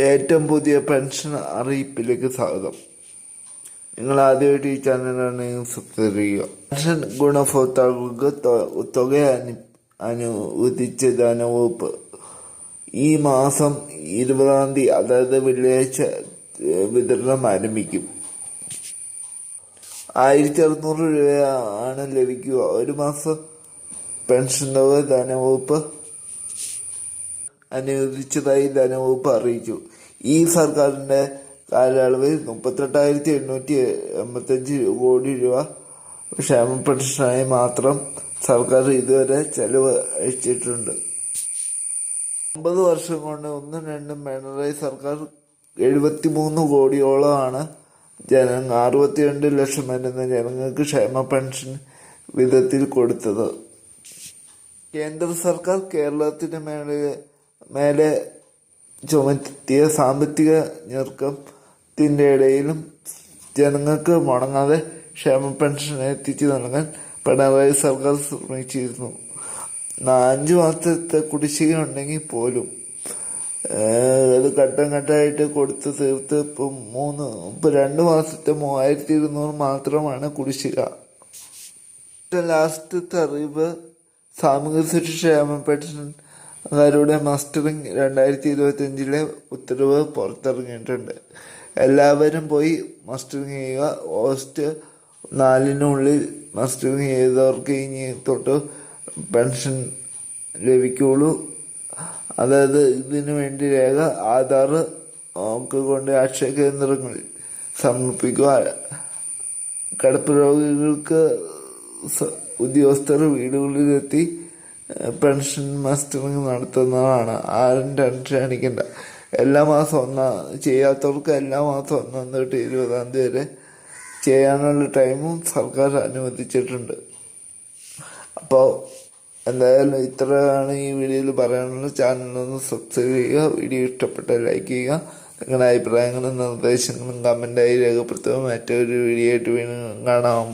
ഏറ്റവും പുതിയ പെൻഷൻ അറിയിപ്പിലേക്ക് സ്വാഗതം. നിങ്ങൾ ആദ്യമായിട്ട് ഈ ചാനലാണെങ്കിൽ സബ്സ്ക്രൈബ് ചെയ്യുക. പെൻഷൻ ഗുണഭോക്താക്കൾക്ക് തുക അനു അനുവദിച്ച ധനവകുപ്പ് ഈ മാസം ഇരുപതാം തീയതി അതായത് വെള്ളിയാഴ്ച വിതരണം ആരംഭിക്കും. ആയിരത്തി അറുന്നൂറ് രൂപയാണ് ലഭിക്കുക. ഒരു മാസം പെൻഷൻ തുക ധനവകുപ്പ് അനുവദിച്ചതായി ധനവകുപ്പ് അറിയിച്ചു. ഈ സർക്കാരിന്റെ കാലയളവിൽ മുപ്പത്തെട്ടായിരത്തി എണ്ണൂറ്റി എൺപത്തഞ്ച് കോടി രൂപ ക്ഷേമ പെൻഷനായി മാത്രം സർക്കാർ ഇതുവരെ ചെലവ് അയച്ചിട്ടുണ്ട്. ഒമ്പത് വർഷം കൊണ്ട് ഒന്നും രണ്ടും പിണറായി സർക്കാർ എഴുപത്തി മൂന്ന് കോടിയോളമാണ് ജനങ്ങൾ അറുപത്തിരണ്ട് ലക്ഷം വരുന്ന ജനങ്ങൾക്ക് ക്ഷേമ പെൻഷൻ വിധത്തിൽ കൊടുത്തത്. കേന്ദ്ര സർക്കാർ കേരളത്തിന് മേലെ മേലെ ചുമത്തിയ സാമ്പത്തിക ഞെരുക്കത്തിന്റെ ഇടയിലും ജനങ്ങൾക്ക് മുടങ്ങാതെ ക്ഷേമ പെൻഷൻ എത്തിച്ചു നൽകാൻ പിണറായി സർക്കാർ ശ്രമിച്ചിരുന്നു. നാലഞ്ച് മാസത്തെ കുടിശ്ശിക ഉണ്ടെങ്കിൽ പോലും അത് ഘട്ടം ഘട്ടമായിട്ട് കൊടുത്ത് തീർത്ത് ഇപ്പം മൂന്ന് ഇപ്പം രണ്ട് മാസത്തെ മൂവായിരത്തി ഇരുന്നൂറ് മാത്രമാണ് കുടിശ്ശിക. ലാസ്റ്റ് അറിവ് സാമൂഹ്യ സുരക്ഷാ പെൻഷൻകാരുടെ മാസ്റ്ററിങ് രണ്ടായിരത്തി ഇരുപത്തിയഞ്ചിലെ ഉത്തരവ് പുറത്തിറങ്ങിയിട്ടുണ്ട്. എല്ലാവരും പോയി മാസ്റ്ററിങ് ചെയ്യുക. ഓഗസ്റ്റ് നാലിനുള്ളിൽ മാസ്റ്ററിങ് ചെയ്തവർക്ക് ഇനി തൊട്ട് പെൻഷൻ ലഭിക്കുള്ളൂ. അതായത് ഇതിനു വേണ്ടി രേഖ ആധാർ ഒക്കെ കൊണ്ട് അക്ഷയ കേന്ദ്രങ്ങളിൽ സമർപ്പിക്കുക. കിടപ്പ് രോഗികൾക്ക് ഉദ്യോഗസ്ഥർ വീടുകളിലെത്തി പെൻഷൻ മസ്റ്ററിങ് നടത്തുന്നതാണ് ആരും ടെൻഷൻ അടിക്കണ്ട. എല്ലാ മാസം ഒന്നാ ചെയ്യാത്തവർക്ക് എല്ലാ മാസം ഒന്നാം തൊട്ട് ഇരുപതാം തീയതി വരെ ചെയ്യാനുള്ള ടൈമും സർക്കാർ അനുവദിച്ചിട്ടുണ്ട്. അപ്പോൾ എന്തായാലും ഇത്രയാണ് ഈ വീഡിയോയിൽ പറയാനുള്ളത്. ചാനലൊന്ന് സബ്സ്ക്രൈബ് ചെയ്യുക വീഡിയോ ഇഷ്ടപ്പെട്ട ലൈക്ക് ചെയ്യുക. നിങ്ങളുടെ അഭിപ്രായങ്ങളും നിർദ്ദേശങ്ങളും കമന്റായി രേഖപ്പെടുത്തുക. മറ്റൊരു വീഡിയോ ആയിട്ട് വീണ്ടും കാണാം.